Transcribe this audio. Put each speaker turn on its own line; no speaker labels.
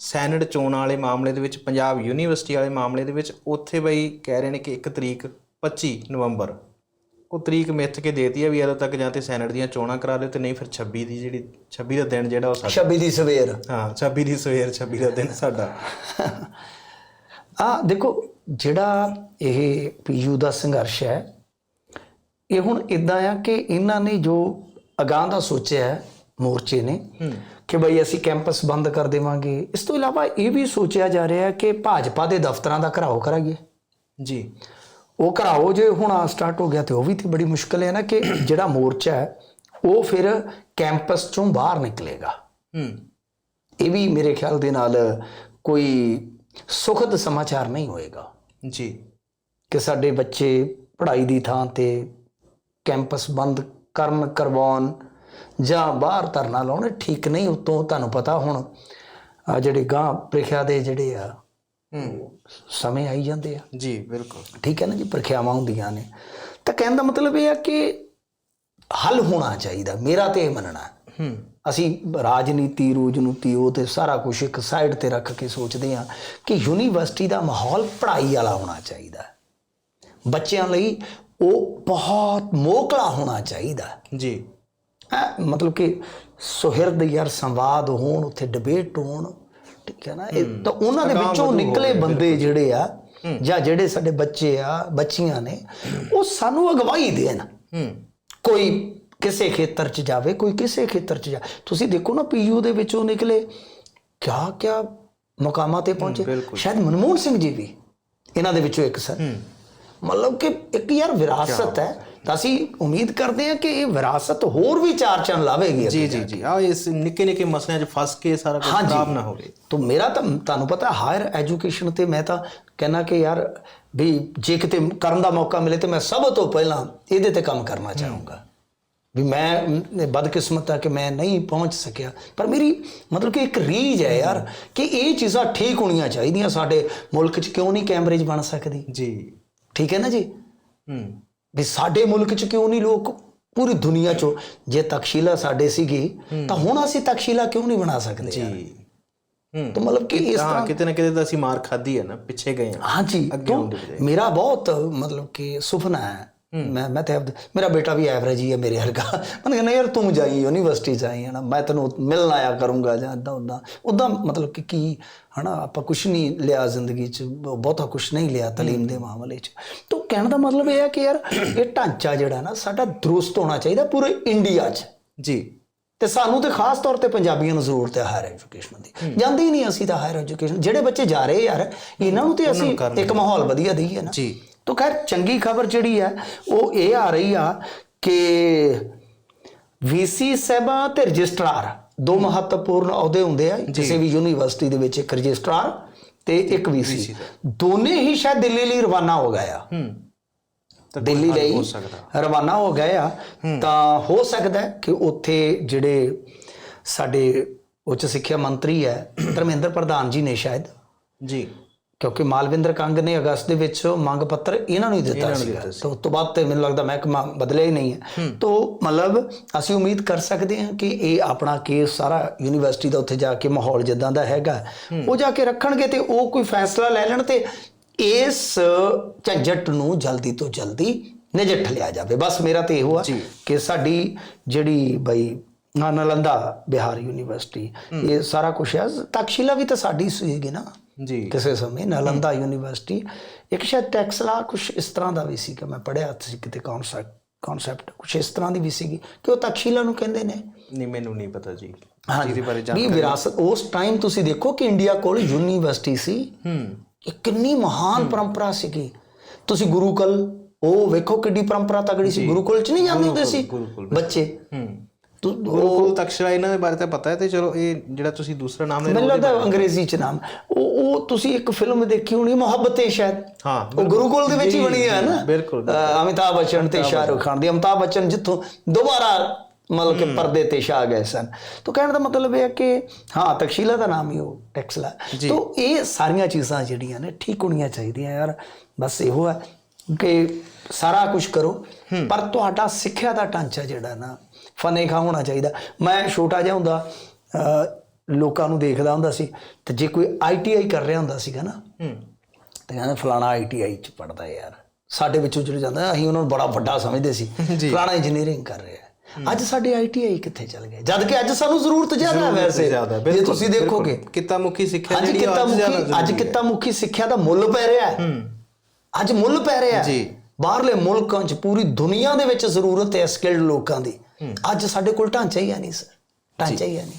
Senate ਚੋਣ ਵਾਲੇ ਮਾਮਲੇ ਦੇ ਵਿੱਚ ਪੰਜਾਬ ਯੂਨੀਵਰਸਿਟੀ ਵਾਲੇ ਮਾਮਲੇ ਦੇ ਵਿੱਚ ਉੱਥੇ ਬਈ ਕਹਿ ਰਹੇ ਨੇ ਕਿ ਇੱਕ ਤਰੀਕ 25 ਨਵੰਬਰ। ਉਹ ਤਰੀਕ ਮਿੱਥ ਕੇ ਦੇਤੀ ਹੈ ਵੀ ਉਦੋਂ ਤੱਕ ਜਾਂ ਤੇ ਸੈਨੇਟ ਦੀਆਂ ਚੋਣਾਂ ਕਰਾ ਲਿਓ ਤੇ ਨਹੀਂ ਫਿਰ 26 ਦੀ ਜਿਹੜੀ 26 ਦਾ ਦਿਨ ਜਿਹੜਾ ਉਹ ਸਾਡਾ।
26 ਦੀ ਸਵੇਰ।
ਹਾਂ 26 ਦੀ ਸਵੇਰ 26 ਦਾ ਦਿਨ ਸਾਡਾ।
ਆ ਦੇਖੋ ਜਿਹੜਾ ਇਹ ਪੀਯੂ ਦਾ ਸੰਘਰਸ਼ ਹੈ ਇਹ ਹੁਣ ਇਦਾਂ ਆ ਕਿ ਇਹਨਾਂ ਨੇ ਜੋ ਅਗਾਂਹ ਦਾ ਸੋਚਿਆ ਹੈ ਮੋਰਚੇ ਨੇ ਕਿ ਬਈ ਅਸੀਂ ਕੈਂਪਸ ਬੰਦ ਕਰ ਦੇਵਾਂਗੇ। ਇਸ ਤੋਂ ਇਲਾਵਾ ਇਹ ਵੀ ਸੋਚਿਆ ਜਾ ਰਿਹਾ ਹੈ ਕਿ ਭਾਜਪਾ ਦੇ ਦਫ਼ਤਰਾਂ ਦਾ ਘਰਾਓ ਕਰਾਂਗੇ
ਜੀ।
ਉਹ ਘਰਾਓ ਜੇ ਹੁਣ ਆ ਸਟਾਰਟ ਹੋ ਗਿਆ ਤੇ ਉਹ ਵੀ ਤੇ ਬੜੀ ਮੁਸ਼ਕਲ ਹੈ ਨਾ ਕਿ ਜਿਹੜਾ ਮੋਰਚਾ ਹੈ ਉਹ ਫਿਰ ਕੈਂਪਸ ਚੋਂ ਬਾਹਰ ਨਿਕਲੇਗਾ।
ਹੂੰ।
ਇਹ ਵੀ ਮੇਰੇ ਖਿਆਲ ਦੇ ਨਾਲ ਕੋਈ ਸੁਖਦ ਸਮਾਚਾਰ ਨਹੀਂ ਹੋਏਗਾ।
ਜੀ।
ਕਿ ਸਾਡੇ ਬੱਚੇ ਪੜ੍ਹਾਈ ਦੀ ਥਾਂ ਤੇ ਕੈਂਪਸ ਬੰਦ ਕਰਨ ਕਰਵਾਉਣ ਜਾਂ ਬਾਹਰ ਧਰਨਾ ਲਾਉਣ ਠੀਕ ਨਹੀਂ ਉਤੋਂ ਤੁਹਾਨੂੰ ਪਤਾ ਹੁਣ ਆ ਜਿਹੜੇ ਗਾਂ ਪ੍ਰੀਖਿਆ ਦੇ ਜਿਹੜੇ ਆ
ਹੂੰ।
ਸਮੇਂ ਆਈ ਜਾਂਦੇ ਆ।
ਜੀ ਬਿਲਕੁਲ।
ਠੀਕ ਹੈ ਨਾ ਜੀ ਪ੍ਰੀਖਿਆਵਾਂ ਹੁੰਦੀਆਂ ਨੇ। ਤਾਂ ਕਹਿਣ ਦਾ ਮਤਲਬ ਇਹ ਆ ਕਿ ਹੱਲ ਹੋਣਾ ਚਾਹੀਦਾ ਮੇਰਾ ਤੇ ਇਹ ਮੰਨਣਾ। ਹੈ।
ਹੂੰ
ਅਸੀਂ ਰਾਜਨੀਤੀ ਰੂਜਨੀਤੀ ਉਹ ਤੇ ਸਾਰਾ ਕੁਝ ਇੱਕ ਸਾਈਡ ਤੇ ਰੱਖ ਕੇ ਸੋਚਦੇ ਹਾਂ ਕਿ ਯੂਨੀਵਰਸਿਟੀ ਦਾ ਮਾਹੌਲ ਪੜ੍ਹਾਈ ਵਾਲਾ ਹੋਣਾ ਚਾਹੀਦਾ। ਬੱਚਿਆਂ ਲਈ ਉਹ ਬਹੁਤ ਮੋਕਲਾ ਹੋਣਾ ਚਾਹੀਦਾ।
ਜੀ।
ਮਤਲਬ ਕਿ ਸੁਹਿਰਦ ਯਾਰ ਸੰਵਾਦ ਹੋਣ ਉੱਥੇ ਡਿਬੇਟ ਹੋਣ ਠੀਕ ਹੈ ਨਾ? ਇਹ ਤਾਂ ਉਹਨਾਂ ਦੇ ਵਿੱਚੋਂ ਨਿਕਲੇ ਬੰਦੇ ਜਿਹੜੇ ਆ ਜਾਂ ਜਿਹੜੇ ਸਾਡੇ ਬੱਚੇ ਆ ਬੱਚੀਆਂ ਨੇ ਉਹ ਸਾਨੂੰ ਅਗਵਾਈ ਦੇਣ। ਕੋਈ ਕਿਸੇ ਖੇਤਰ 'ਚ ਜਾਵੇ ਕੋਈ ਕਿਸੇ ਖੇਤਰ 'ਚ ਜਾ। ਤੁਸੀਂ ਦੇਖੋ ਨਾ ਪੀਯੂ ਦੇ ਵਿੱਚੋਂ ਨਿਕਲੇ। ਕਿਆ ਕਿਆ ਮੁਕਾਮਾਂ ਤੇ ਪਹੁੰਚੇ। ਸ਼ਾਇਦ ਮਨਮੋਹਨ ਸਿੰਘ ਜੀ ਵੀ ਇਹਨਾਂ ਦੇ ਵਿੱਚੋਂ ਇੱਕ ਸਨ ਮਤਲਬ ਕਿ ਇੱਕ ਯਾਰ ਵਿਰਾਸਤ ਹੈ। ਤਾਂ ਅਸੀਂ ਉਮੀਦ ਕਰਦੇ ਹਾਂ ਕਿ ਇਹ ਵਿਰਾਸਤ ਹੋਰ ਵੀ ਚਾਰ ਚੰਨ ਲਾਵੇਗੀ
ਜੀ ਜੀ ਜੀ ਆ ਇਸ ਨਿੱਕੇ ਨਿੱਕੇ ਮਸਲਿਆਂ 'ਚ ਫਸ ਕੇ ਸਾਰਾ ਕੁਝ। ਖਰਾਬ ਨਾ ਹੋਵੇ।
ਤੋ ਮੇਰਾ ਤਾਂ ਤੁਹਾਨੂੰ ਪਤਾ ਹਾਇਰ ਐਜੂਕੇਸ਼ਨ ਤੇ ਮੈਂ ਤਾਂ ਕਹਿਣਾ ਕਿ ਯਾਰ ਵੀ ਜੇ ਕਿਤੇ ਕਰਨ ਦਾ ਮੌਕਾ ਮਿਲੇ ਤੇ ਮੈਂ ਸਭ ਤੋਂ ਪਹਿਲਾਂ ਇਹਦੇ ਤੇ ਕੰਮ ਕਰਨਾ ਚਾਹੂੰਗਾ। ਵੀ ਮੈਂ ਮ, ਬਦਕਿਸਮਤ ਆ ਕਿ ਮੈਂ ਨਹੀਂ ਪਹੁੰਚ ਸਕਿਆ। ਪਰ ਮੇਰੀ ਮਤਲਬ ਕਿ ਇੱਕ ਰੀਜ ਹੈ ਯਾਰ ਕਿ ਇਹ ਚੀਜ਼ਾਂ ਠੀਕ ਹੋਣੀਆਂ ਚਾਹੀਦੀਆਂ ਸਾਡੇ ਮੁਲਕ 'ਚ। ਕਿਉਂ ਨਹੀਂ ਕੈਮਰੇਜ ਬਣ ਸਕਦੀ?
ਜੀ।
ਠੀਕ ਹੈ ਨਾ ਜੀ?
ਹੂੰ।
ਵੀ ਸਾਡੇ ਮੁਲਕ 'ਚ ਕਿਉਂ ਨਹੀਂ ਲੋਕ? ਪੂਰੀ ਦੁਨੀਆ 'ਚੋਂ ਜੇ ਤਕਸ਼ੀਲਾ ਸਾਡੇ ਸੀਗੀ ਤਾਂ ਹੁਣ ਅਸੀਂ ਤਕਸ਼ੀਲਾ ਕਿਉਂ ਨਹੀਂ ਬਣਾ ਸਕਦੇ?
ਜੀ। ਹੂੰ।
ਤਾਂ ਮਤਲਬ ਕਿ ਇਸ
ਹਾਂ ਕਿਤੇ ਨਾ ਕਿਤੇ ਤਾਂ ਅਸੀਂ ਮਾਰ ਖਾਧੀ ਹੈ ਨਾ ਪਿੱਛੇ ਗਏ ਹਾਂ।
ਹਾਂਜੀ
ਅੱਗੇ।
ਮੇਰਾ ਬਹੁਤ ਮਤਲਬ ਕਿ ਸੁਪਨਾ ਹੈ। ਮੈਂ ਮੈਂ ਤੇ ਮੇਰਾ ਬੇਟਾ ਵੀ ਐਵਰੇਜ ਹੀ ਹੈ ਮੇਰੇ ਵਰਗਾ। ਮੈਂ ਕਹਿੰਦਾ ਯਾਰ ਤੂੰ ਜਾਈ ਯੂਨੀਵਰਸਿਟੀ ਜਾਈ ਹੈ ਨਾ ਮੈਂ ਤੈਨੂੰ ਮਿਲਣ ਆਇਆ ਕਰੂੰਗਾ ਜਾਂ ਇਦਾਂ ਉਦਾਂ ਉਦਾਂ ਮਤਲਬ ਕਿ ਕੀ ਹਨਾ ਆਪਾਂ ਕੁਝ ਨਹੀਂ ਲਿਆ ਜ਼ਿੰਦਗੀ 'ਚ ਬਹੁਤਾ ਕੁਝ ਨਹੀਂ ਲਿਆ ਤਾਲੀਮ ਦੇ ਮਾਮਲੇ 'ਚ। ਤਾਂ ਕਹਿਣ ਦਾ ਮਤਲਬ ਇਹ ਹੈ ਕਿ ਯਾਰ ਇਹ ਢਾਂਚਾ ਜਿਹੜਾ ਨਾ ਸਾਡਾ ਦਰੁਸਤ ਹੋਣਾ ਚਾਹੀਦਾ ਪੂਰੇ ਇੰਡੀਆ 'ਚ।
ਜੀ।
ਤੇ ਸਾਨੂੰ ਤੇ ਖਾਸ ਤੌਰ ਤੇ ਪੰਜਾਬੀਆਂ ਨੂੰ ਜ਼ਰੂਰਤ ਹੈ ਹਾਇਰ ਐਜੂਕੇਸ਼ਨ ਦੀ। ਜਾਂਦੇ ਹੀ ਨਹੀਂ ਅਸੀਂ ਤਾਂ ਹਾਇਰ ਐਜੂਕੇਸ਼ਨ ਜਿਹੜੇ ਬੱਚੇ ਜਾ ਰਹੇ ਯਾਰ ਇਹਨਾਂ ਨੂੰ ਤੇ ਅਸੀਂ ਇੱਕ ਮਾਹੌਲ ਵਧੀਆ ਦਈਏ ਨਾ।
ਜੀ।
ਖੈਰ ਚੰਗੀ ਖਬਰ ਜਿਹੜੀ ਹੈ ਉਹ ਇਹ ਆ ਰਹੀ ਆ ਕਿ ਵੀਸੀ ਸਹਿਬਾਂ ਤੇ ਰਜਿਸਟਰਾਰ ਦੋ ਮਹੱਤਵਪੂਰਨ ਅਹੁਦੇ ਹੁੰਦੇ ਆ ਕਿਸੇ ਵੀ ਯੂਨੀਵਰਸਿਟੀ ਦੇ ਵਿੱਚ ਇੱਕ ਰਜਿਸਟਰਾਰ ਤੇ ਇੱਕ ਵੀਸੀ ਦੋਨੇ ਹੀ ਸ਼ਾਇਦ ਦਿੱਲੀ ਲਈ ਰਵਾਨਾ ਹੋ ਗਏ ਆ।
ਹੂੰ।
ਦਿੱਲੀ ਲਈ ਰਵਾਨਾ ਹੋ ਗਏ ਆ ਤਾਂ ਹੋ ਸਕਦਾ ਕਿ ਉੱਥੇ ਜਿਹੜੇ ਸਾਡੇ ਉੱਚ ਸਿੱਖਿਆ ਮੰਤਰੀ ਹੈ ਧਰਮੇਂਦਰ ਪ੍ਰਧਾਨ ਜੀ ਨੇ ਸ਼ਾਇਦ।
ਜੀ।
ਕਿਉਂਕਿ ਮਾਲਵਿੰਦਰ ਕੰਗ ਨੇ ਅਗਸਤ ਦੇ ਵਿੱਚ ਮੰਗ ਪੱਤਰ ਇਹਨਾਂ ਨੂੰ ਹੀ ਦਿੱਤਾ ਸੀ। ਤਾਂ ਉਸ ਤੋਂ ਬਾਅਦ ਤੇ ਮੈਨੂੰ ਲੱਗਦਾ ਮਹਿਕਮਾ ਬਦਲਿਆ ਹੀ ਨਹੀਂ ਹੈ। ਤੋਂ ਮਤਲਬ ਅਸੀਂ ਉਮੀਦ ਕਰ ਸਕਦੇ ਹਾਂ ਕਿ ਇਹ ਆਪਣਾ ਕੇਸ ਸਾਰਾ ਯੂਨੀਵਰਸਿਟੀ ਦਾ ਉੱਥੇ ਜਾ ਕੇ ਮਾਹੌਲ ਜਿੱਦਾਂ ਦਾ ਹੈਗਾ ਉਹ ਜਾ ਕੇ ਰੱਖਣਗੇ ਤੇ ਉਹ ਕੋਈ ਫੈਸਲਾ ਲੈ ਲੈਣ ਤੇ ਇਸ ਝੰਜਟ ਨੂੰ ਜਲਦੀ ਤੋਂ ਜਲਦੀ ਨਜਿੱਠ ਲਿਆ ਜਾਵੇ। ਬਸ ਮੇਰਾ ਤੇ ਇਹੋ ਆ ਕਿ ਸਾਡੀ ਜਿਹੜੀ ਬਈ ਨਾ ਨਲੰਦਾ ਬਿਹਾਰ ਯੂਨੀਵਰਸਿਟੀ ਇਹ ਸਾਰਾ ਕੁਝ ਹੈ। ਤਕਸ਼ੀਲਾ ਵੀ ਤਾਂ ਸਾਡੀ ਸੀਗੀ ਨਾ।
ਜੀ।
ਕਿਸੇ ਸਮੇਂ ਨਾਲੰਦਾ ਯੂਨੀਵਰਸਿਟੀ। ਇੱਕ ਸ਼ਾਇਦ ਟੈਕਸਲਾ ਕੁਝ ਇਸ ਤਰ੍ਹਾਂ ਦਾ ਵੀ ਸੀ ਕਿ ਮੈਂ ਪੜਿਆ ਸੀ ਕਿਤੇ ਕਨਸੈਪਟ ਕਨਸੈਪਟ ਕੁਝ ਇਸ ਤਰ੍ਹਾਂ ਦੀ ਵੀ ਸੀਗੀ ਕਿ ਉਹ ਤਕਸ਼ੀਲਾ ਨੂੰ ਕਹਿੰਦੇ ਨੇ।
ਨਹੀਂ ਮੈਨੂੰ ਨਹੀਂ ਪਤਾ ਜੀ। ਜਿਹਦੇ ਬਾਰੇ
ਵੀ ਵਿਰਾਸਤ ਉਸ ਟਾਈਮ ਤੁਸੀਂ ਦੇਖੋ ਕਿ ਇੰਡੀਆ ਕੋਲ ਯੂਨੀਵਰਸਿਟੀ ਸੀ।
ਹੂੰ।
ਇਹ ਕਿੰਨੀ ਮਹਾਨ ਪਰੰਪਰਾ ਸੀਗੀ। ਤੁਸੀਂ ਗੁਰੂਕਲ ਉਹ ਵੇਖੋ ਕਿੱਡੀ ਪਰੰਪਰਾ ਤਗੜੀ ਸੀ। ਗੁਰੂਕੁਲ ਚ ਨਹੀਂ ਜਾਂਦੇ ਹੁੰਦੇ ਸੀ ਬੱਚੇ?
ਹੂੰ।
ਤੂੰ
ਗੁਰੂਕੁਲ ਤਕਸ਼ਰਾ ਇਹਨਾਂ ਦੇ ਬਾਰੇ ਤਾਂ ਪਤਾ ਹੈ ਤੇ ਚਲੋ ਇਹ ਜਿਹੜਾ ਤੁਸੀਂ ਦੂਸਰਾ ਨਾਮ ਲੈ
ਮੈਨੂੰ ਲੱਗਦਾ ਅੰਗਰੇਜ਼ੀ ਚ ਨਾਮ। ਉਹ ਉਹ ਤੁਸੀਂ ਇੱਕ ਫਿਲਮ ਦੇਖੀ ਹੋਣੀ ਮੁਹੱਬਤੇ ਸ਼ਾਇਦ।
ਹਾਂ
ਉਹ ਗੁਰੂਕੁਲ ਦੇ ਵਿੱਚ ਹੀ ਬਣੀ ਹੈ ਨਾ?
ਬਿਲਕੁਲ,
ਅਮਿਤਾਭ ਬੱਚਨ ਤੇ ਸ਼ਾਹਰੁਖ ਖਾਨ ਦੀ। ਅਮਿਤਾਭ ਬੱਚਨ ਜਿੱਥੋਂ ਦੁਬਾਰਾ ਮਤਲਬ ਕਿ ਪਰਦੇ ਤੇ ਛਾ ਗਏ ਸਨ। ਤਾਂ ਕਹਿਣ ਦਾ ਮਤਲਬ ਇਹ ਹੈ ਕਿ ਹਾਂ ਤਕਸ਼ੀਲਾ ਦਾ ਨਾਮ ਹੀ ਉਹ ਟੈਕਸਲਾ ਤਾਂ ਇਹ ਸਾਰੀਆਂ ਚੀਜ਼ਾਂ ਜਿਹੜੀਆਂ ਨੇ ਠੀਕ ਹੋਣੀਆਂ ਚਾਹੀਦੀਆਂ ਯਾਰ। ਬਸ ਇਹੋ ਹੈ। ਕਿ ਸਾਰਾ ਕੁਝ ਕਰੋ ਪਰ ਤੁਹਾਡਾ ਸਿੱਖਿਆ ਦਾ ਢਾਂਚਾ ਜਿਹੜਾ ਨਾ ਫਨੇਖਾ ਹੋਣਾ ਚਾਹੀਦਾ ਮੈਂ ਛੋਟਾ ਜਿਹਾ ਹੁੰਦਾ ਲੋਕਾਂ ਨੂੰ ਦੇਖਦਾ ਹੁੰਦਾ ਸੀ ਤੇ ਜੇ ਕੋਈ ਆਈਟੀਆਈ ਕਰ ਰਿਹਾ ਹੁੰਦਾ ਸੀਗਾ ਨਾ
ਹੂੰ
ਤੇ ਕਹਿੰਦੇ ਫਲਾਣਾ ਆਈਟੀਆਈ ਚ ਪੜਦਾ ਯਾਰ ਸਾਡੇ ਵਿੱਚੋਂ ਜਿਹੜੇ ਜਾਂਦਾ ਅਸੀਂ ਉਹਨਾਂ ਨੂੰ ਬੜਾ ਵੱਡਾ ਸਮਝਦੇ ਸੀ। ਫਲਾਣਾ ਇੰਜੀਨੀਅਰਿੰਗ ਕਰ ਰਿਹਾ। ਅੱਜ ਸਾਡੇ ਆਈਟੀਆਈ ਕਿੱਥੇ ਚਲ ਗਏ ਜਦ ਕਿ ਅੱਜ ਸਾਨੂੰ ਜ਼ਰੂਰਤ ਜ਼ਿਆਦਾ ਹੈ ਵੈਸੇ ਜੇ ਤੁਸੀਂ ਦੇਖੋਗੇ।
ਕਿੱਤਾ ਮੁਖੀ ਸਿੱਖਿਆ ਜਿਹੜੀ ਅੱਜ ਜ਼ਿਆਦਾ
ਅੱਜ। ਕਿੱਤਾ ਮੁਖੀ ਸਿੱਖਿਆ ਦਾ ਮੁੱਲ ਪੈ ਰਿਹਾ ਹੈ ਅੱਜ ਮੁੱਲ ਪੈ ਰਿਹਾ
ਜੀ।
ਬਾਹਰਲੇ ਮੁਲਕਾਂ 'ਚ ਪੂਰੀ ਦੁਨੀਆ ਦੇ ਵਿੱਚ ਜ਼ਰੂਰਤ ਹੈ ਸਕਿਲਡ ਲੋਕਾਂ ਦੀ। ਅੱਜ ਸਾਡੇ ਕੋਲ ਢਾਂਚਾ ਹੀ ਹੈ ਨਹੀਂ ਸਰ। ਢਾਂਚਾ ਹੀ ਹੈ ਨਹੀਂ।